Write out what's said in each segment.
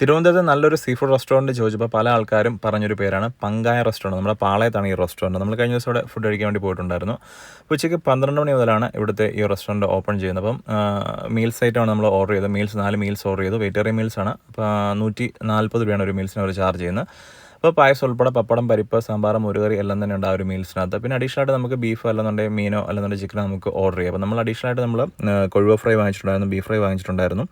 തിരുവനന്തപുരത്ത് നല്ലൊരു sea food restaurant ചോദിച്ചപ്പോൾ പല ആൾക്കാരും പറഞ്ഞൊരു പേരാണ്. പങ്കായ റെസ്റ്റോറന്റ് നമ്മുടെ പാളയത്താണ് ഈ റെസ്റ്റോറന്റ് നമ്മൾ കഴിഞ്ഞ ദിവസം ഇവിടെ ഫുഡ് കഴിക്കാൻ വേണ്ടി പോയിട്ടുണ്ടായിരുന്നു. ഉച്ചയ്ക്ക് പന്ത്രണ്ട് മണി മുതലാണ് ഇവിടുത്തെ ഈ റെസ്റ്റോറന്റ് ഓപ്പൺ ചെയ്യുന്നത്. അപ്പം മീൽസ് ഐറ്റമാണ് നമ്മൾ ഓർഡർ ചെയ്തത്. മീൽസ് നാല് മീൽസ് ഓർഡർ ചെയ്തു. വെജിറ്റേറിയൻ മീൽസാണ് അപ്പോൾ നൂറ്റി നാൽപ്പത് രൂപയാണ് ഒരു മീൽസിന് അവർ ചാർജ് ചെയ്യുന്നത്. അപ്പോൾ പായസം ഉൾപ്പെടെ പപ്പടം പരിപ്പ് സാമ്പാർ മുരുകറി എല്ലാം തന്നെ ഉണ്ട് ആ ഒരു മീൽസിനകത്ത്. പിന്നെ അഡീഷണൽ ആയിട്ട് നമുക്ക് ബീഫ് അല്ലെന്നുണ്ടെങ്കിൽ മീനോ അല്ലെന്നുണ്ടെങ്കിൽ ചിക്കനോ നമുക്ക് ഓർഡർ ചെയ്യാം. അപ്പോൾ നമ്മൾ അഡീഷണൽ ആയിട്ട് നമ്മൾ കൊഴുവ ഫ്രൈ വാങ്ങിച്ചിട്ടുണ്ടായിരുന്നു ബീഫ് ഫ്രൈ വാങ്ങിച്ചിട്ടുണ്ടായിരുന്നു.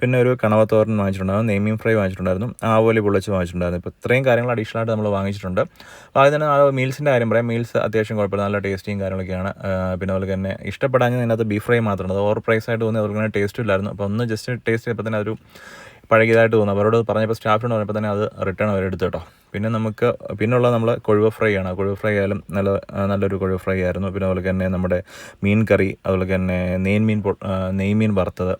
പിന്നെ ഒരു കണവത്തോരൻ വാങ്ങിച്ചിട്ടുണ്ടായിരുന്നു നെയ്മീൻ ഫ്രൈ വാങ്ങിച്ചിട്ടുണ്ടായിരുന്നു ആവോലി പൊള്ളിച്ച് വാങ്ങിച്ചിട്ടുണ്ടായിരുന്നു. ഇപ്പോൾ ഇത്രയും കാര്യങ്ങൾ അഡീഷണൽ ആയിട്ട് നമ്മൾ വാങ്ങിച്ചിട്ടുണ്ട്. അപ്പോൾ ആദ്യം തന്നെ ആ മീൽസിന്റെ കാര്യം പറയാം. മീൽസ് അത്യാവശ്യം കുഴപ്പമില്ല. നല്ല ടേസ്റ്റിയും കാര്യങ്ങളൊക്കെയാണ്. പിന്നെ അതുപോലെ തന്നെ ഇതിനകത്ത് ബീഫ് ഫ്രൈ മാത്രമാണ് അത് ഓവർ പ്രൈസ് ആയിട്ട് തോന്നി അതുപോലെ തന്നെ ടേസ്റ്റും ഇല്ലായിരുന്നു. അപ്പോൾ ഒന്ന് ജസ്റ്റ് ടേസ്റ്റ് ചെയ്തപ്പോൾ തന്നെ അതൊരു പഴകിയതായിട്ട് തോന്നുന്നു. അവരോട് പറഞ്ഞപ്പോൾ സ്റ്റാഫിനോട് പറഞ്ഞപ്പോൾ തന്നെ അത് റിട്ടേൺ അവർ എടുത്തു കേട്ടോ. പിന്നെ നമുക്ക് പിന്നുള്ള നമ്മൾ കൊഴുവ ഫ്രൈ ആണ്. കൊഴുവ ഫ്രൈ ആയാലും നല്ല നല്ലൊരു കൊഴുവ ഫ്രൈ ആയിരുന്നു. പിന്നെ അതുപോലെ തന്നെ നമ്മുടെ മീൻ കറി അതുപോലെ തന്നെ നെയ്മീൻ നെയ്മീൻ വറുത്തത്.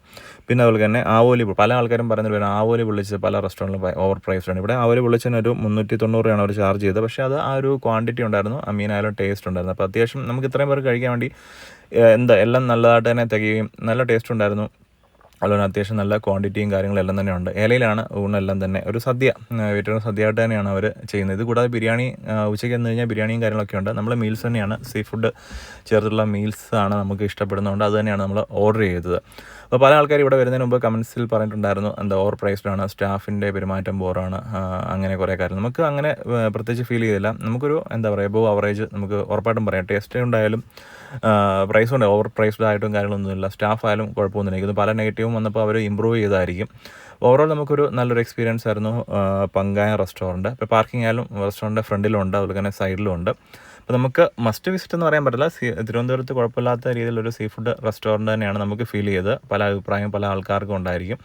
പിന്നെ അതുപോലെ തന്നെ ആവോലി പല ആൾക്കാരും പറയുന്നത് പേര് ആവോലി പൊള്ളിച്ച് പല റെസ്റ്റോറന്റിലും ഓവർ പ്രൈസ്ഡ് ആണ്. ഇവിടെ ആവോലി പൊള്ളിച്ചതിന് ഒരു മുന്നൂറ്റി രൂപയാണ് അവർ ചാർജ് ചെയ്തത്. പക്ഷേ അത് ആ ഒരു ക്വാണ്ടിറ്റി ഉണ്ടായിരുന്നു. ആ മീനായാലും ടേസ്റ്റ് ഉണ്ടായിരുന്നു. അപ്പോൾ അത്യാവശ്യം നമുക്ക് ഇത്രയും പേർക്ക് കഴിക്കാൻ വേണ്ടി എന്താ എല്ലാം നല്ലതായിട്ട് തന്നെ തികയും നല്ല ടേസ്റ്റ് ഉണ്ടായിരുന്നു. അതുപോലെ അത്യാവശ്യം നല്ല ക്വാണ്ടിറ്റിയും കാര്യങ്ങളെല്ലാം തന്നെ ഉണ്ട്. ഇലയിലാണ് ഊണെല്ലാം തന്നെ. ഒരു സദ്യ ഏറ്റവും സദ്യയായിട്ട് തന്നെയാണ് അവർ ചെയ്യുന്നത്. ഇത് കൂടാതെ ബിരിയാണി ഉച്ചയ്ക്ക് എന്ന് കഴിഞ്ഞാൽ ബിരിയാണിയും കാര്യങ്ങളൊക്കെ ഉണ്ട്. നമ്മൾ മീൽസ് തന്നെയാണ്. സീ ഫുഡ് ചേർത്തുള്ള മീൽസ് ആണ് നമുക്ക് ഇഷ്ടപ്പെടുന്നതുകൊണ്ട് അത് തന്നെയാണ് നമ്മൾ ഓർഡർ ചെയ്തത്. അപ്പോൾ പല ആൾക്കാർ ഇവിടെ വരുന്നതിന് മുമ്പ് കമൻസിൽ പറഞ്ഞിട്ടുണ്ടായിരുന്നു എന്താ ഓവർ പ്രൈസ്ഡാണ് സ്റ്റാഫിന്റെ പെരുമാറ്റം ബോറാണ് അങ്ങനെ കുറേ കാര്യം നമുക്ക് അങ്ങനെ പ്രത്യേകിച്ച് ഫീൽ ചെയ്തില്ല. നമുക്കൊരു എന്താ പറയുക എബോവ് അവറേജ് നമുക്ക് ഉറപ്പായിട്ടും പറയാം. ടേസ്റ്റ് ഉണ്ടായാലും പ്രൈസ് ഉണ്ട്. ഓവർ പ്രൈസ്ഡ് ആയിട്ടും കാര്യങ്ങളൊന്നുമില്ല. സ്റ്റാഫ് ആയാലും കുഴപ്പമൊന്നുമില്ല. ഇത് പല നെഗറ്റീവും വന്നപ്പോൾ അവർ ഇമ്പ്രൂവ് ചെയ്തായിരിക്കും. ഓവറോൾ നമുക്കൊരു നല്ലൊരു എക്സ്പീരിയൻസ് ആയിരുന്നു പങ്കായ റെസ്റ്റോറന്റ് ഇപ്പോൾ പാർക്കിംഗ് ആയാലും റെസ്റ്റോറന്റ് ഫ്രണ്ടിലും ഉണ്ട് അതുപോലെ തന്നെ സൈഡിലും ഉണ്ട് അപ്പോൾ നമുക്ക് മസ്റ്റ് വിസിറ്റ് എന്ന് പറയാൻ പറ്റില്ല. തിരുവനന്തപുരത്ത് കുഴപ്പമില്ലാത്ത രീതിയിലൊരു സീ ഫുഡ് റെസ്റ്റോറന്റ് തന്നെയാണ് നമുക്ക് ഫീൽ ചെയ്തത്. പല അഭിപ്രായം പല ആൾക്കാർക്കും ഉണ്ടായിരിക്കും.